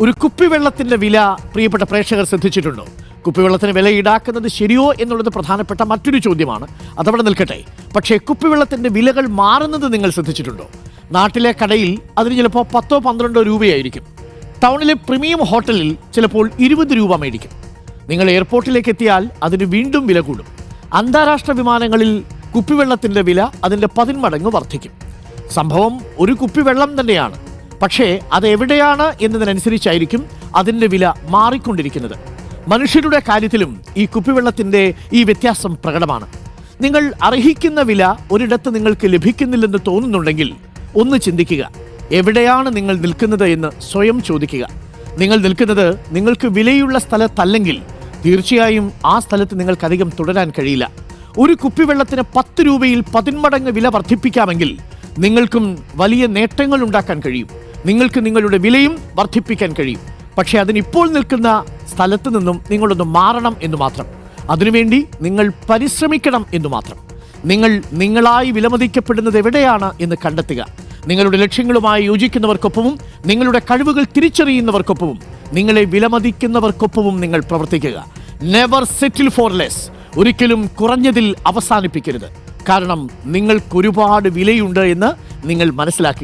ഒരു കുപ്പിവെള്ളത്തിന്റെ വില പ്രിയപ്പെട്ട പ്രേക്ഷകർ ശ്രദ്ധിച്ചിട്ടുണ്ടോ? കുപ്പിവെള്ളത്തിന് വില ഈടാക്കുന്നത് ശരിയോ എന്നുള്ളത് പ്രധാനപ്പെട്ട മറ്റൊരു ചോദ്യമാണ്. അതവിടെ നിൽക്കട്ടെ. പക്ഷേ കുപ്പിവെള്ളത്തിന്റെ വിലകൾ മാറുന്നത് നിങ്ങൾ ശ്രദ്ധിച്ചിട്ടുണ്ടോ? നാട്ടിലെ കടയിൽ അതിന് ചിലപ്പോൾ പത്തോ പന്ത്രണ്ടോ രൂപയായിരിക്കും. ടൗണിലെ പ്രീമിയം ഹോട്ടലിൽ ചിലപ്പോൾ ഇരുപത് രൂപ മേടിക്കും. നിങ്ങൾ എയർപോർട്ടിലേക്ക് എത്തിയാൽ അതിന് വീണ്ടും വില കൂടും. അന്താരാഷ്ട്ര വിമാനങ്ങളിൽ കുപ്പിവെള്ളത്തിന്റെ വില അതിന്റെ പതിന്മടങ്ങ് വർദ്ധിക്കും. സംഭവം ഒരു കുപ്പിവെള്ളം തന്നെയാണ്. പക്ഷേ അത് എവിടെയാണ് എന്നതിനനുസരിച്ചായിരിക്കും അതിന്റെ വില മാറിക്കൊണ്ടിരിക്കുന്നത്. മനുഷ്യരുടെ കാര്യത്തിലും ഈ കുപ്പിവെള്ളത്തിന്റെ ഈ വ്യത്യാസം പ്രകടമാണ്. നിങ്ങൾ അർഹിക്കുന്ന വില ഒരിടത്ത് നിങ്ങൾക്ക് ലഭിക്കുന്നില്ലെന്ന് തോന്നുന്നുണ്ടെങ്കിൽ ഒന്ന് ചിന്തിക്കുക. എവിടെയാണ് നിങ്ങൾ നിൽക്കുന്നത് എന്ന് സ്വയം ചോദിക്കുക. നിങ്ങൾ നിൽക്കുന്നത് നിങ്ങൾക്ക് വിലയുള്ള സ്ഥലത്തല്ലെങ്കിൽ തീർച്ചയായും ആ സ്ഥലത്ത് നിങ്ങൾക്കധികം തുടരാൻ കഴിയില്ല. ഒരു കുപ്പിവെള്ളത്തിന് പത്ത് രൂപയിൽ പതിന്മടങ്ങ് വില വർദ്ധിപ്പിക്കാമെങ്കിൽ നിങ്ങൾക്കും വലിയ നേട്ടങ്ങൾ ഉണ്ടാക്കാൻ കഴിയും. നിങ്ങൾക്ക് നിങ്ങളുടെ വിലയും വർദ്ധിപ്പിക്കാൻ കഴിയും. പക്ഷേ അതിനിപ്പോൾ നിൽക്കുന്ന സ്ഥലത്ത് നിന്നും നിങ്ങളൊന്ന് മാറണം എന്ന് മാത്രം. അതിനുവേണ്ടി നിങ്ങൾ പരിശ്രമിക്കണം എന്ന് മാത്രം. നിങ്ങൾ നിങ്ങളായി വിലമതിക്കപ്പെടുന്നത് എവിടെയാണ് എന്ന് കണ്ടെത്തുക. നിങ്ങളുടെ ലക്ഷ്യങ്ങളുമായി യോജിക്കുന്നവർക്കൊപ്പവും നിങ്ങളുടെ കഴിവുകൾ തിരിച്ചറിയുന്നവർക്കൊപ്പവും നിങ്ങളെ വിലമതിക്കുന്നവർക്കൊപ്പവും നിങ്ങൾ പ്രവർത്തിക്കുക. നെവർ സെറ്റിൽ ഫോർ ലെസ് ഒരിക്കലും കുറഞ്ഞതിൽ അവസാനിപ്പിക്കരുത്. കാരണം നിങ്ങൾക്കൊരുപാട് വിലയുണ്ട് എന്ന് നിങ്ങൾ മനസ്സിലാക്കുക